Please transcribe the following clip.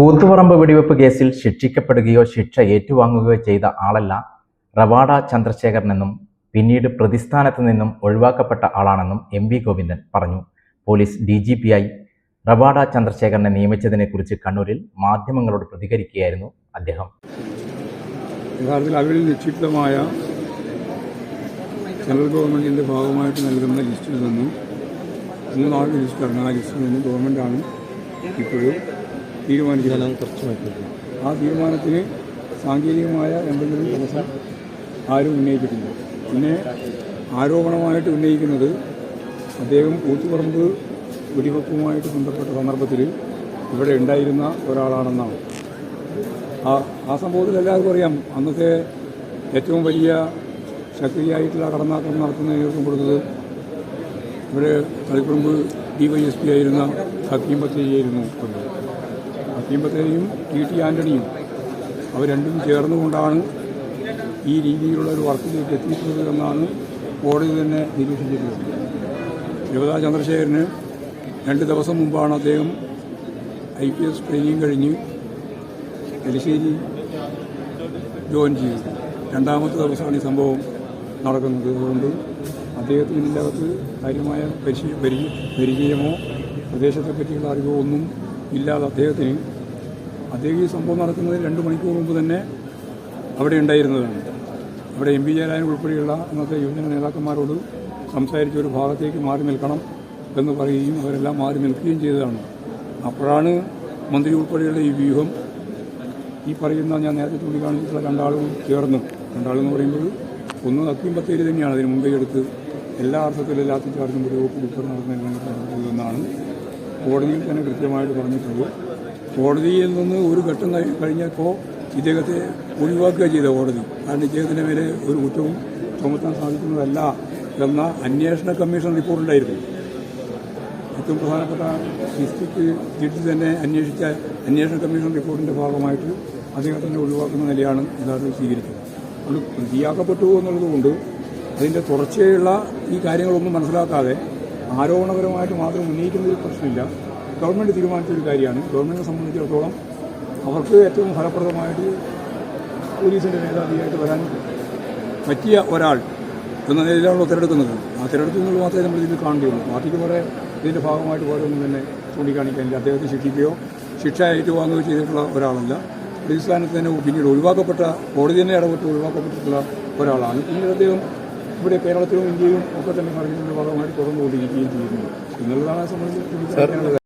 കൂത്തുപറമ്പ് വെടിവെപ്പ് കേസിൽ ശിക്ഷിക്കപ്പെടുകയോ ശിക്ഷ ഏറ്റുവാങ്ങുകയോ ചെയ്ത ആളല്ല റവാഡ ചന്ദ്രശേഖരനെന്നും പിന്നീട് പ്രതിസ്ഥാനത്ത് നിന്നും ഒഴിവാക്കപ്പെട്ട ആളാണെന്നും എം വി ഗോവിന്ദൻ പറഞ്ഞു. പോലീസ് ഡി ജി പി ആയി റവാഡ ചന്ദ്രശേഖരനെ നിയമിച്ചതിനെക്കുറിച്ച് കണ്ണൂരിൽ മാധ്യമങ്ങളോട് പ്രതികരിക്കുകയായിരുന്നു അദ്ദേഹം. യഥാർത്ഥത്തിൽ അവരിൽ നിക്ഷിപ്തമായ സെൻട്രൽ ഗവൺമെന്റിന്റെ ഭാഗമായിട്ട് നൽകുന്ന ലിസ്റ്റിൽ നിന്നും മൂന്നാൽ ലിസ്റ്റ് ഇറങ്ങുന്ന ആ ലിസ്റ്റിൽ നിന്നും ഇപ്പോഴും തീരുമാനിക്കുന്നത് ആ തീരുമാനത്തിന് സാങ്കേതികമായ എന്തെങ്കിലും തടസ്സം ആരും ഉന്നയിച്ചിട്ടില്ല. പിന്നെ ആരോപണമായിട്ട് ഉന്നയിക്കുന്നത് അദ്ദേഹം കൂത്തുപറമ്പ് വെടിവെപ്പുമായിട്ട് ബന്ധപ്പെട്ട സന്ദർഭത്തിൽ ഇവിടെ ഉണ്ടായിരുന്ന ഒരാളാണെന്നാണ്. ആ ആ സംഭവത്തിൽ എല്ലാവർക്കും അറിയാം. അന്നത്തെ ഏറ്റവും വലിയ ശക്തിയായിട്ടുള്ള കടന്നാക്രമം നടത്തുന്ന നേതൃത്വം കൊടുത്തത് ഇവിടെ Taliparamba D Y S P ആയിരുന്ന ഹക്കീം ബത്തേരിയായിരുന്നു. കൊല്ലം ബത്തേരിയും ടി ടി ആന്റണിയും അവർ രണ്ടും ചേർന്നുകൊണ്ടാണ് ഈ രീതിയിലുള്ള ഒരു വർക്കിലേക്ക് എത്തിയിട്ടുള്ളത് എന്നാണ് കോടതി തന്നെ നിരീക്ഷിച്ചിട്ടുള്ളത് യുവതാ ചന്ദ്രശേഖരന് രണ്ട് ദിവസം മുമ്പാണ് അദ്ദേഹം ഐ പി എസ് ട്രെയിനിങ് കഴിഞ്ഞ് എലിശ്ശേരി ജോയിൻ ചെയ്തത് രണ്ടാമത്തെ ദിവസമാണ് ഈ സംഭവം നടക്കുന്നത്. അതുകൊണ്ട് അദ്ദേഹത്തിന് ഇതിന്റെ അകത്ത് കാര്യമായ പരിചയമോ പ്രദേശത്തെ പറ്റിയുള്ള അറിവോ ഒന്നും ഇല്ലാതെ അദ്ദേഹത്തിന് അദ്ദേഹം ഈ സംഭവം നടക്കുന്നതിന് രണ്ട് മണിക്കൂർ മുമ്പ് തന്നെ അവിടെ ഉണ്ടായിരുന്നതാണ്. അവിടെ എം പി ജയരാജൻ ഉൾപ്പെടെയുള്ള അന്നത്തെ യുവജന നേതാക്കന്മാരോട് സംസാരിച്ച് ഒരു ഭാഗത്തേക്ക് മാറി നിൽക്കണം എന്ന് പറയുകയും അവരെല്ലാം മാറി നിൽക്കുകയും ചെയ്തതാണ്. അപ്പോഴാണ് മന്ത്രി ഉൾപ്പെടെയുള്ള ഈ വ്യൂഹം ഈ പറയുന്ന ഞാൻ നേരത്തെ ചൂണ്ടിക്കാണിച്ചിട്ടുള്ള രണ്ടാളും ചേർന്ന്. രണ്ടാളെന്ന് പറയുമ്പോൾ ഒന്ന് അക്കിയും ബത്തേരി തന്നെയാണ് അതിന് മുമ്പേ എടുത്ത് എല്ലാ അർത്ഥത്തിലും എല്ലാത്തിന്റെ ചാർജും ഒരു വകുപ്പ് ഉൾപ്പെടെ നടന്നതെന്നാണ് കോടതിയിൽ തന്നെ കൃത്യമായിട്ട് പറഞ്ഞിട്ടുള്ളത്. കോടതിയിൽ നിന്ന് ഒരു ഘട്ടം കഴിഞ്ഞപ്പോൾ ഇദ്ദേഹത്തെ ഒഴിവാക്കുക ചെയ്ത കോടതി. കാരണം ഇദ്ദേഹത്തിന്റെ മേലെ ഒരു കുറ്റവും ചുമത്താൻ സാധിക്കുന്നതല്ല എന്ന അന്വേഷണ കമ്മീഷൻ റിപ്പോർട്ടുണ്ടായിരുന്നു ഏറ്റവും പ്രധാനപ്പെട്ട ഡിസ്ട്രിക്ട് ജഡ്ജി തന്നെ അന്വേഷിച്ച അന്വേഷണ കമ്മീഷൻ റിപ്പോർട്ടിന്റെ ഭാഗമായിട്ട് അദ്ദേഹത്തിനെ ഒഴിവാക്കുന്ന നിലയാണ് യഥാർത്ഥത്തിൽ സ്വീകരിച്ചത്. അത് പ്രതിയാക്കപ്പെട്ടു എന്നുള്ളതുകൊണ്ട് അതിന്റെ തുടർച്ചയുള്ള ഈ കാര്യങ്ങളൊന്നും മനസ്സിലാക്കാതെ ആരോപണപരമായിട്ട് മാത്രം ഉന്നയിക്കുന്നതിൽ പ്രശ്നമില്ല. ഗവൺമെന്റ് തീരുമാനിച്ചൊരു കാര്യമാണ്. ഗവൺമെന്റിനെ സംബന്ധിച്ചിടത്തോളം അവർക്ക് ഏറ്റവും ഫലപ്രദമായിട്ട് പോലീസിന്റെ മേധാവിയായിട്ട് വരാൻ പറ്റിയ ഒരാൾ എന്ന നിലയിലാണല്ലോ തിരഞ്ഞെടുക്കുന്നത്. ആ തിരഞ്ഞെടുക്കുന്നത് മാത്രമേ നമ്മൾ ഇതിൽ കാണുകയുള്ളൂ. പാർട്ടിക്ക് കുറേ ഇതിന്റെ ഭാഗമായിട്ട് ഓരോന്നും തന്നെ ചൂണ്ടിക്കാണിക്കാനില്ല അദ്ദേഹത്തെ ശിക്ഷിക്കുകയോ ശിക്ഷ ഏറ്റുവാങ്ങുകയോ ചെയ്തിട്ടുള്ള ഒരാളല്ല. പ്രതിസ്ഥാനത്ത് തന്നെ പിന്നീട് ഒഴിവാക്കപ്പെട്ട കോടതി തന്നെ ഇടപെട്ട് ഒഴിവാക്കപ്പെട്ടിട്ടുള്ള ഒരാളാണ്. പിന്നീട് അദ്ദേഹം ഇവിടെ കേരളത്തിലും ഇന്ത്യയിലും ഒക്കെ തന്നെ പറഞ്ഞതിന്റെ ഭാഗമായിട്ട് തുറന്നുകൊണ്ടിരിക്കുകയും ചെയ്യുന്നു. എന്നുള്ളതാണ് സംബന്ധിച്ച്